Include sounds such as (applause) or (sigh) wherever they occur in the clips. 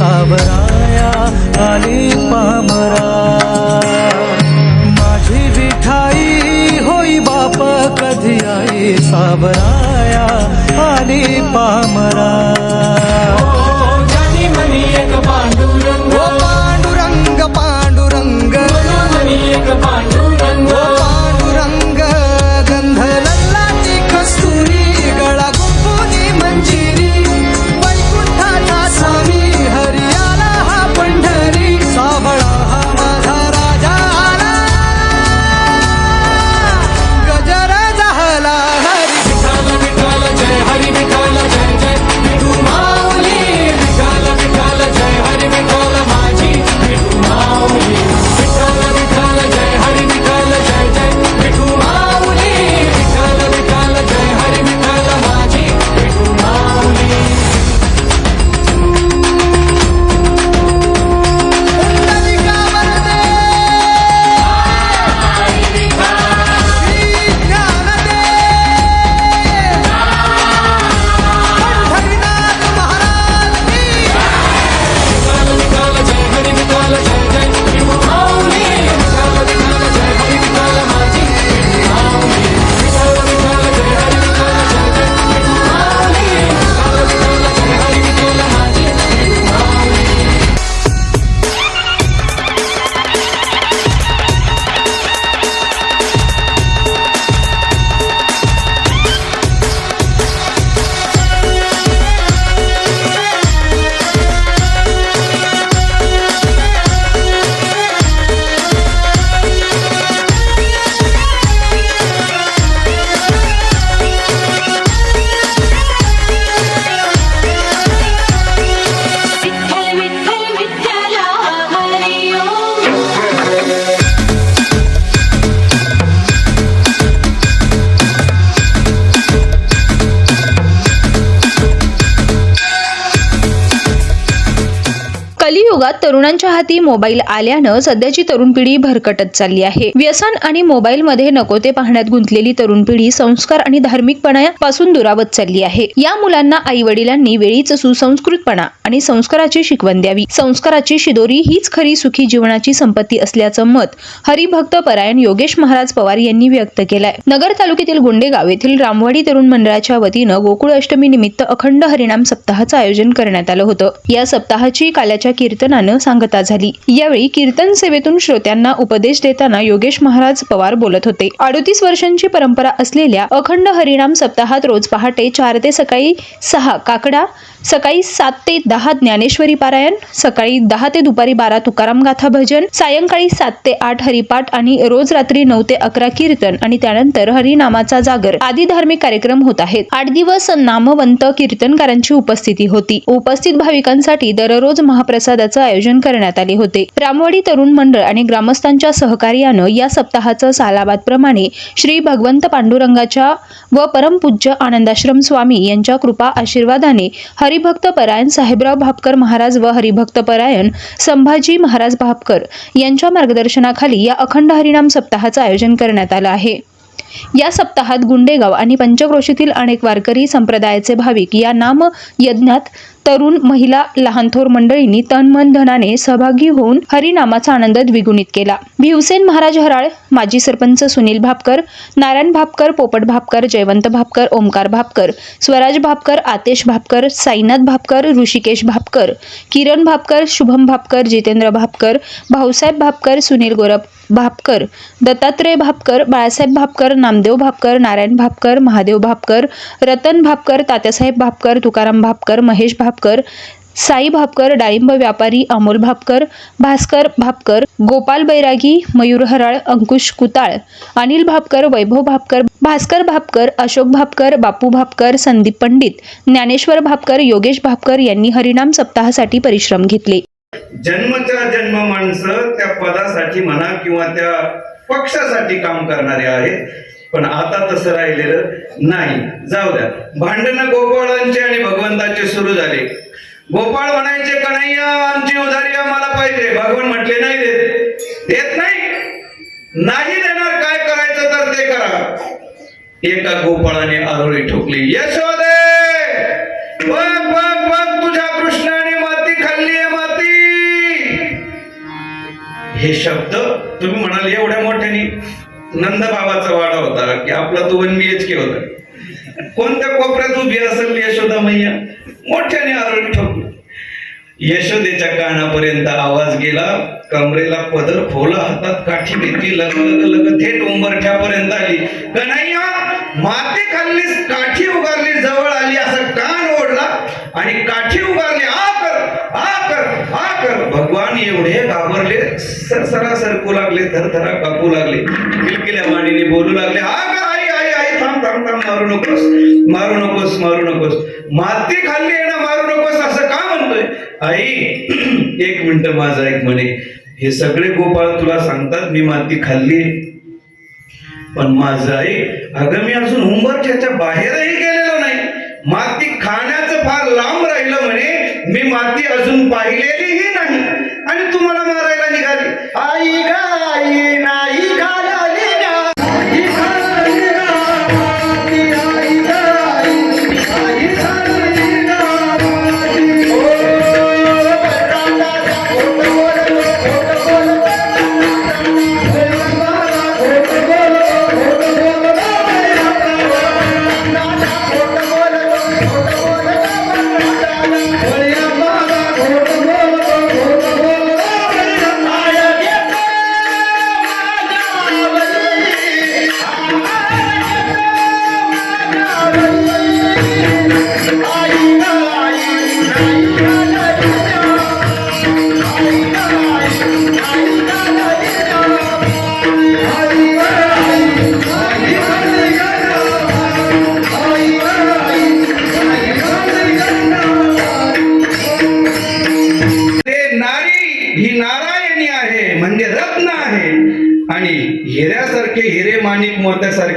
दे तरुणांच्या हाती मोबाईल आल्यानं सध्याची तरुण पिढी भरकटत चालली आहे. व्यसन आणि मोबाईलमध्ये नको ते पाहण्यात गुंतलेली तरुण पिढी संस्कार आणि धार्मिकपणापासून दुरावत चालली आहे. या मुलांना आई वडिलांनी वेळीच सुसंस्कृतपणा आणि संस्काराची शिकवण द्यावी. संस्काराची शिदोरी हीच खरी सुखी जीवनाची संपत्ती असल्याचं मत हरिभक्त परायण योगेश महाराज पवार यांनी व्यक्त केलंय. नगर तालुक्यातील गुंडेगाव येथील रामवाडी तरुण मंडळाच्या वतीनं गोकुळ अष्टमी निमित्त अखंड हरिणाम सप्ताहाचं आयोजन करण्यात आलं होतं. या सप्ताहाची काल्याच्या कीर्तनानं सांगता झाली. यावेळी कीर्तन सेवेतून श्रोत्यांना उपदेश देताना योगेश महाराज पवार बोलत होते. अडतीस वर्षांची परंपरा असलेल्या अखंड हरिनाम सप्ताहात रोज पहाटे चार ते सकाळी सहा काकडा सकाळी सात ते दहा ज्ञानेश्वरी पारायण सकाळी दहा ते दुपारी बारा तुकाराम गाथा भजन सायंकाळी सात ते आठ हरिपाठ आणि रोज रात्री नऊ ते अकरा कीर्तन आणि त्यानंतर हरिनामाचा जागर आदी धार्मिक कार्यक्रम होत आहेत. आठ दिवस नामवंत कीर्तनकारांची उपस्थिती होती. उपस्थित भाविकांसाठी दररोज महाप्रसादाचं आयोजन करण्यात आले होते. रामवाडी तरुण मंडळ आणि ग्रामस्थांच्या सहकार्यानं या सप्ताहाचं सालाबाद प्रमाणे श्री भगवंत पांडुरंगाच्या व परमपूज्य आनंदाश्रम स्वामी यांच्या कृपा आशीर्वादाने हरिभक्त परायण साहेबराव भापकर महाराज व हरिभक्त परायण संभाजी महाराज भापकर यांच्या मार्गदर्शनाखाली या अखंड हरिनाम सप्ताहाचं आयोजन करण्यात आलं आहे. या सप्ताहात गुंडेगाव आणि पंचक्रोशीतील अनेक वारकरी संप्रदायाचे भाविक या नाम यज्ञात तरुण महिला लहानथोर मंडळींनी तन मन धनाने सहभागी होऊन हरिनामाचा आनंद द्विगुणित केला. भिवसेन महाराज हराळ माजी सरपंच सुनील भापकर नारायण भापकर पोपट भापकर जयवंत भापकर ओमकार भापकर स्वराज भापकर आतेश भापकर साईनाथ भापकर ऋषिकेश भापकर किरण भापकर शुभम भापकर जितेंद्र भापकर भाऊसाहेब भापकर सुनील गोरप भापकर दत्तात्रय भापकर बाळासाहेब भापकर नामदेव भापकर नारायण भापकर महादेव भापकर रतन भापकर तात्यासाहेब भापकर तुकाराम भापकर महेश भापकर साई भापकर डाळिंब व्यापारी अमोल भापकर भास्कर भापकर गोपाल बैरागी मयूर हराळ अंकुश कुताळ अनिल भापकर वैभव भापकर भास्कर भापकर अशोक भापकर बापू भापकर संदीप पंडित ज्ञानेश्वर भापकर योगेश भापकर यांनी हरिनाम सप्ताहासाठी परिश्रम घेतले. जन्मच्या जन्म माणसं त्या पदासाठी म्हणा किंवा त्या पक्षासाठी काम करणारे आहेत. पण आता तसं राहिलेलं नाही. जाऊ द्या. भांडणं गोपाळांचे आणि भगवंताचे सुरू झाले. गोपाळ म्हणायचे कन्हैया आमची उधारी आम्हाला पाहिजे. भगवान म्हटले नाही देत. देत नाही? नाही देणार. काय करायचं तर ते करा. एका गोपाळाने आरोळी ठोकली. यशोदे हे शब्द तुम्ही म्हणाल एवढ्या मोठ्याने. नंदबाबाचा वाडा होता की आपला तो वन बी एच के होता. कोणत्या कोपऱ्यात उभी असेल यशोदा मैया मोठ्याने आरोळी ठोकलं. यशोदेच्या कानापर्यंत आवाज गेला कमरेला पदर खोला हातात काठी घेतली लग लग लग थेट उंबरठ्यापर्यंत आली. कन्हैया माते खाल्लीस काठी उगारली जवळ आली असं कान ओढला आणि काठी उगारली आ कर आ कर आ कर भगवान एवढे घाबरले सरसरा सरकू लागले थरथरा कापू लागले. किलकिल्या वाणीने बोलू लागले आई आई आई थांब थांब थांब मारू नकोस मारू नकोस मारू नकोस. माती खाल्ली आहे ना मारू नकोस असं का म्हणतोय? आई (clears throat) एक मिनिट माझा एक म्हणे. हे सगळे गोपाळ तुला सांगतात मी माती खाल्ली पण माझं आई अगं मी अजून उंबरच्या बाहेरही गेलेलो नाही. माती खाण्याचं फार लांब राहिलं म्हणे. मी माती अजून पाहिलेलीही नाही. आणि तुम्हाला मारायला निघाली. आई गाई आई नाही घालाली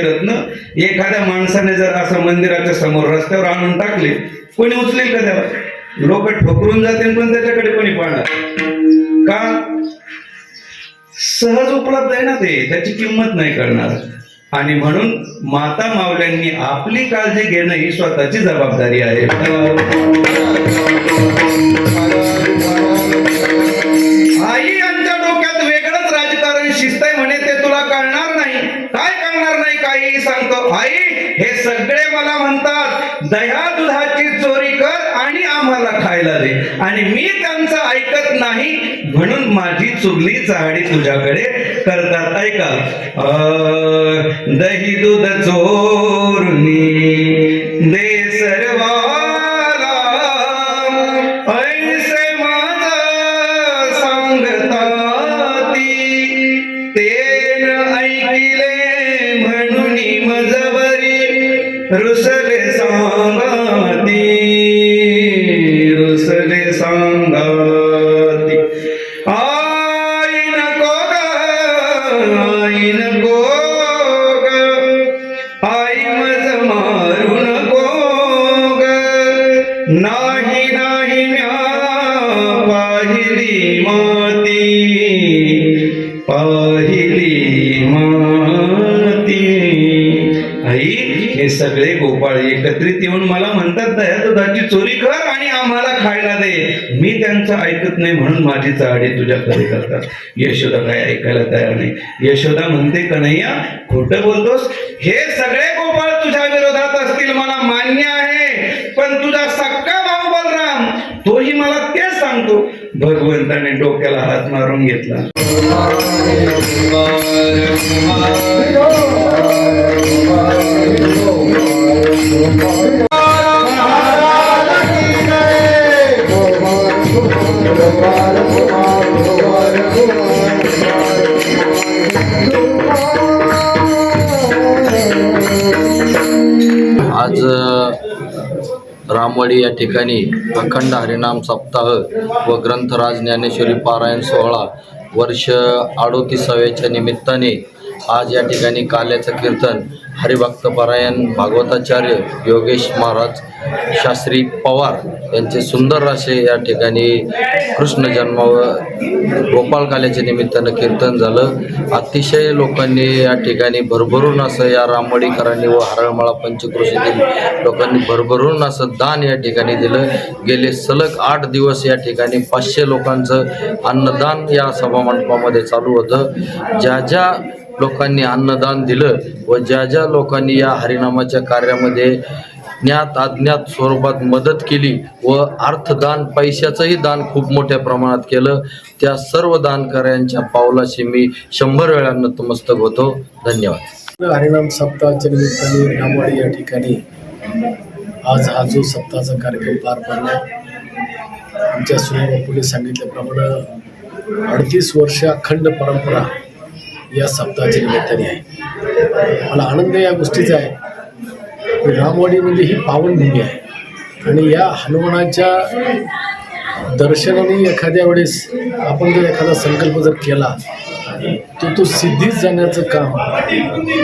रत्न एखाद्या माणसाने जर असं मंदिराच्या समोर रस्त्यावर आणून टाकले कोणी उचलेल का त्याला लोक ठोकरून जातील पण त्याच्याकडे कोणी पाहणार? का? सहज उपलब्ध आहे ना ते? त्याची किंमत नाही करणार आणि म्हणून माता मावल्यांनी आपली काळजी घेणं ही स्वतःची जबाबदारी आहे. आई आमच्या डोक्यात वेगळंच राजकारण शिस्त आहे म्हणे ते तुला कळणार नाही काय कळणार नाही काही सांगतो आई हे सगळे मला म्हणतात दह्या दुधाची चोरी कर आणि आम्हाला खायला दे. आणि मी त्यांचं ऐकत नाही म्हणून माझी चुरली चहाडी तुझ्याकडे करतात. ऐका. दही दूध चोरणी दे एकत्रित येऊन मला म्हणतात दया दुधाची चोरी कर आणि आम्हाला खायला दे मी त्यांचं ऐकत नाही म्हणून माझी चाडी तुझ्याकडे करतात यशोदा काय ऐकायला तयार नाही यशोदा म्हणते कन्हैया खोट बोलतोस हे सगळे गोपाळ तुझ्या विरोधात असतील मला मान्य आहे पण तुझा सक्का भाऊ बलराम तोही मला तेच सांगतो भगवंताने डोक्याला हात मारून घेतला आज रामवाडी या ठिकाणी अखंड हरिनाम सप्ताह व ग्रंथराज ज्ञानेश्वरी पारायण सोहळा वर्ष अडोतीसाव्याच्या निमित्ताने आज या ठिकाणी काल्याचं कीर्तन हरिभक्त पारायण भागवताचार्य योगेश महाराज शास्त्री पवार यांचे सुंदर असे या ठिकाणी कृष्ण जन्म गोपाल काल्याच्या निमित्तानं कीर्तन झालं. अतिशय लोकांनी या ठिकाणी भरभरून असं या रामवाडीकरांनी व हरळमाळा पंचक्रोशीतील लोकांनी भरभरून असं दान या ठिकाणी दिलं. गेले सलग आठ दिवस या ठिकाणी पाचशे लोकांचं अन्नदान या सभामंडपामध्ये चालू होतं. ज्या ज्या लोकांनी अन्नदान दिलं व ज्या ज्या लोकांनी या हरिनामाच्या कार्यामध्ये ज्ञात अज्ञात स्वरूपात मदत केली व अर्थदान पैशाचंही दान खूप मोठ्या प्रमाणात केलं त्या सर्व दानकऱ्यांच्या पावलाशी मी शंभर वेळा नतमस्तक होतो. धन्यवाद. हरिनाम सप्ताहाच्या निमित्ताने रामवाडी या ठिकाणी आज हा जो सप्ताहाचा कार्यक्रम पार पडला आमच्या सुनील बापूने सांगितल्याप्रमाणे अडतीस वर्ष अखंड परंपरा या सप्ताहाच्या निमित्ताने आहे. मला आनंद या गोष्टीचा आहे. की रामवाडी म्हणजे ही पावनभूमी आहे. आणि या हनुमानाच्या दर्शनाने एखाद्या वेळेस आपण जर एखादा संकल्प जर केला तो तो सिद्धीच जाण्याचं काम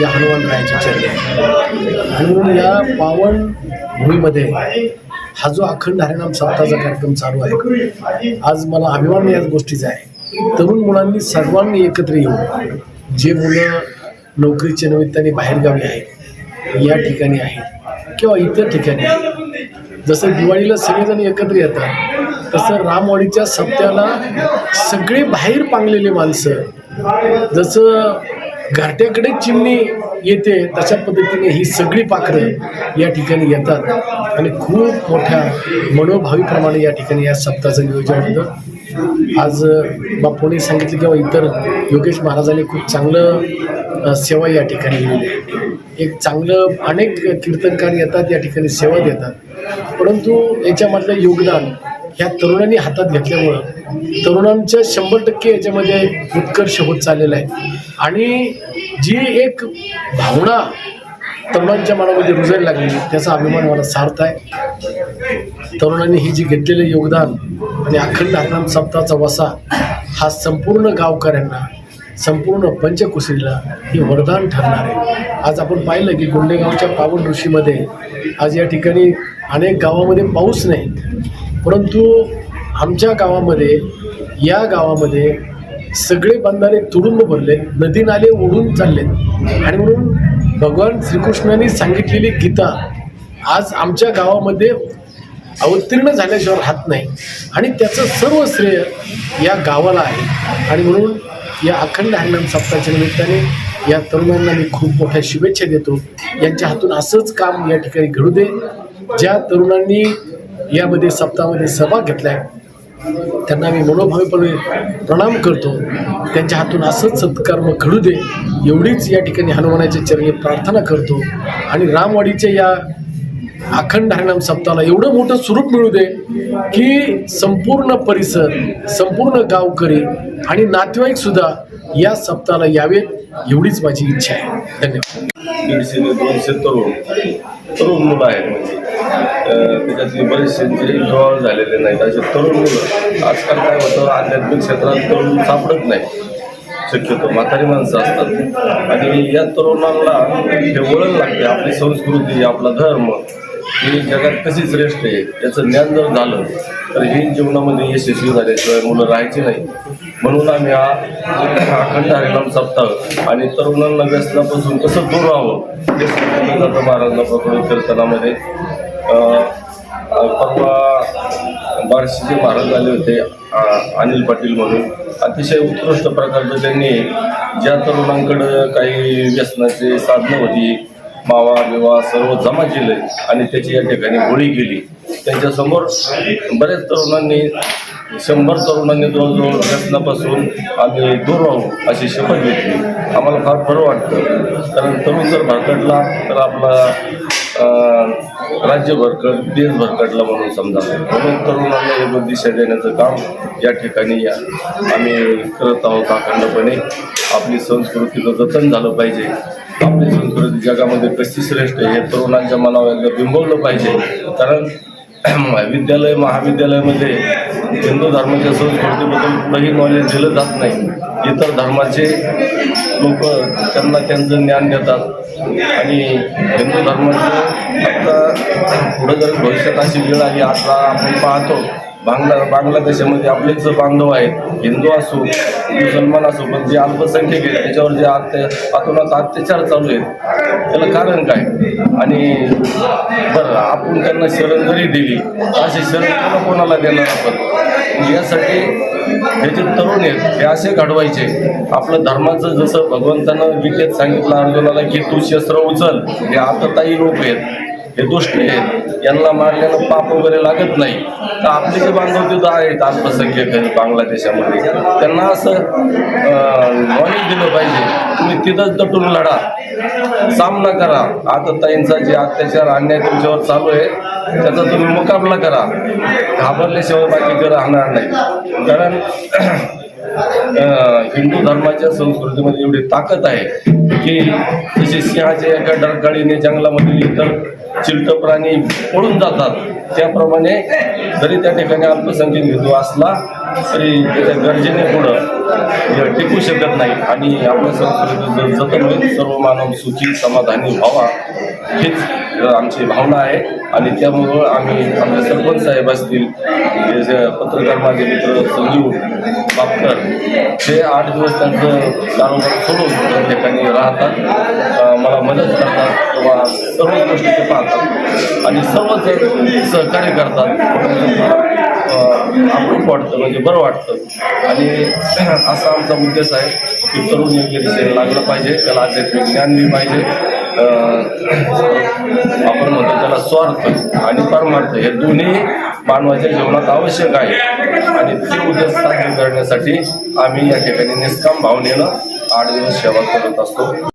या हनुमान रायाच्या चरणी आणि म्हणून या पावन भूमीमध्ये हा जो अखंड हरिणाम सप्ताहाचा कार्यक्रम चालू आहे आज मला अभिमान याच गोष्टीचा आहे. तरुण मुलांनी सर्वांनी एकत्र येऊन जे मुलं नोकरीच्या निमित्ताने बाहेरगावी आहेत या ठिकाणी आहेत किंवा इतर ठिकाणी आहेत. जसं दिवाळीला सगळेजण एकत्र येतात तसं रामवाडीच्या सप्त्याला सगळे बाहेर पांगलेले माणसं जसं घाट्याकडे चिमणी येते तशा पद्धतीने ही सगळी पाखरं या ठिकाणी येतात. आणि खूप मोठ्या मनोभावीप्रमाणे या ठिकाणी या सप्ताहाचं नियोजन होतं. आज बापूने सांगितलं किंवा इतर योगेश महाराजांनी खूप चांगलं सेवा या ठिकाणी दिलेली आहे. एक चांगलं अनेक कीर्तनकार येतात या ठिकाणी सेवा देतात. परंतु याच्यामधलं योगदान ह्या तरुणांनी हातात घेतल्यामुळं तरुणांच्या शंभर टक्के याच्यामध्ये उत्कर्ष होत चाललेला आहे. आणि जी एक भावना तरुणांच्या मनामध्ये रुजायला लागली त्याचा अभिमान मला सार्थ आहे. तरुणांनी ही जी घेतलेले योगदान आणि अखंड हरिनाम सप्ताहाचा वसा हा संपूर्ण गावकऱ्यांना संपूर्ण पंचकुशीला हे वरदान ठरणार आहे. आज आपण पाहिलं की गुंडेगावच्या पावन ऋषीमध्ये आज या ठिकाणी अनेक गावामध्ये पाऊस नाही परंतु आमच्या गावामध्ये या गावामध्ये सगळे बंधारे तुडुंब भरले नदी नाले ओढून चाललेत. आणि म्हणून भगवान श्रीकृष्णाने सांगितलेली गीता आज आमच्या गावामध्ये अवतीर्ण झाल्याशिवाय राहत नाही. आणि त्याचं सर्व श्रेय या गावाला आहे. आणि म्हणून या अखंड हरिनाम सप्ताहाच्या निमित्ताने या तरुणांना मी खूप मोठ्या शुभेच्छा देतो. यांच्या हातून असंच काम या ठिकाणी घडू दे. ज्या तरुणांनी यामध्ये सप्ताहामध्ये सहभाग घेतला आहे त्यांना मी मनोभावीपणे प्रणाम करतो. त्यांच्या हातून असंच सत्कर्म घडू दे एवढीच या ठिकाणी हनुमानाच्या चरणी प्रार्थना करतो. आणि रामवाडीच्या या अखंड हरिणाम सप्ताहाला एवढं मोठं स्वरूप मिळू दे की संपूर्ण परिसर संपूर्ण गावकरी आणि नातेवाईक सुद्धा या सप्ताहाला यावेत. एवढीच माझी इच्छा आहे. धन्यवाद. दीडशे ते दोनशे तरुण तरुण मुलं आहेत म्हणजे. त्याच्यातले बरेचसे जे जवळ झालेले नाहीत असे तरुण मुलं. आजकाल काय होतं आध्यात्मिक क्षेत्रात तरुण सापडत नाही शक्यतो म्हातारी माणसं असतात. आणि या तरुणांना हे वळण लागते आपली संस्कृती आपला धर्म ही जगात कशी श्रेष्ठ आहे याचं ज्ञान जर झालं तर ही जीवनामध्ये यशस्वी झाल्याशिवाय मुलं राहायची नाही. म्हणून आम्ही हा अखंड हरिनाम सप्ताह आणि तरुणांना व्यसनापासून कसं दूर राहावं हे सांगितलं महाराजांना प्रकरण कीर्तनामध्ये परवा बार्शीचे महाराज झाले होते अनिल पाटील म्हणून. अतिशय उत्कृष्ट प्रकारचं त्यांनी ज्या तरुणांकडं काही व्यसनाची साधनं होती मावा बिवा सर्व जमा केले आणि त्याची या ठिकाणी होळी केली. त्यांच्यासमोर बऱ्याच तरुणांनी शंभर तरुणांनी जवळजवळ व्यसनापासून आम्ही दूर राहू अशी शपथ घेतली. आम्हाला फार बरं वाटतं. कारण तरुण जर भरकटला तर आपला राज्य भरकट देश भरकटला म्हणून समजा. म्हणून तरुणांना एक दिशा देण्याचं काम या ठिकाणी या आम्ही करत आहोत अखंडपणे. आपली संस्कृतीचं जतन झालं पाहिजे. आपली संस्कृती जगामध्ये कशी श्रेष्ठ आहे हे तरुणांच्या मनावर एकदा बिंबवलं पाहिजे. कारण (clears throat) विद्यालय महाविद्यालयामध्ये हिंदू धर्माच्या संस्कृतीबद्दल कुठंही नॉलेज दिलं जात नाही. इतर धर्माचे लोक त्यांना त्यांचं ज्ञान देतात. आणि हिंदू धर्माचं आता (clears throat) पुढं जर भविष्यात अशी वेळ आली आता आपण पाहतो बांगला बांगलादेशामध्ये आपलेच बांधव आहेत हिंदू असो मुसलमान असो पण जे अल्पसंख्यक आहेत त्याच्यावर जे अत्या अतोनात अत्याचार चालू आहेत त्याला कारण काय? आणि बरं आपण त्यांना शरण जरी दिली अशी शरण कोणाला देणार आपण? म्हणजे यासाठी हे जे तरुण आहेत हे असे घडवायचे. आपलं धर्माचं जसं भगवंतानं विकेत सांगितलं अर्जुनाला की तू शस्त्र उचल हे आता ताई लोक आहेत. हे दुष्ट आहेत. यांना मारल्यानं पाप वगैरे लागत नाही. तर आपले जे बांधव तिथं आहेत अल्पसंख्यक आहेत बांगलादेशामध्ये त्यांना असं नॉलेज दिलं पाहिजे. तुम्ही तिथंच दटून लढा. सामना करा. आता ताईंचा जे अत्याचार अन्याय तुमच्यावर चालू आहे त्याचा तुम्ही मुकाबला करा. घाबरल्याशिवाय बाकीचे राहणार नाही. कारण हिंदू धर्माच्या संस्कृतीमध्ये एवढी ताकद आहे की जसे सिंहाच्या एका डरकाळीने जंगलामधील इतर चिलट प्राणी पळून जातात. त्याप्रमाणे जरी त्या ठिकाणी अल्पसंख्यक हिंदू असला तरी त्याच्या गरजेने पुढं टिकू शकत नाही. आणि आपल्या संस्कृतीचं जतन होईल. सर्व मानव सुखी समाधानी व्हावा हेच आमची भावना आहे. आणि त्यामुळं आम्ही आमचे सरपंच साहेब असतील जे पत्रकार माझे मित्र संजीव बापकर ते आठ दिवस त्यांचं कारोबार सोडून त्या ठिकाणी राहतात मला मदत करतात किंवा सर्व गोष्टी ते पाहतात. आणि सर्वच सहकार्य करतात. अ, वाटतं म्हणजे बरं वाटतं. आणि असा आमचा उद्देश आहे की तरुण योग्य दिशेने लागलं पाहिजे. त्याला आध्यात्मिक ज्ञान बी पाहिजे. आपण म्हणतो त्याला स्वार्थ आणि परमार्थ हे दोन्ही मानवाच्या जीवनात आवश्यक आहे. आणि ते उद्देश साध्य करण्यासाठी आम्ही या ठिकाणी निष्काम भावनेनं आठ दिवस सेवा करत असतो.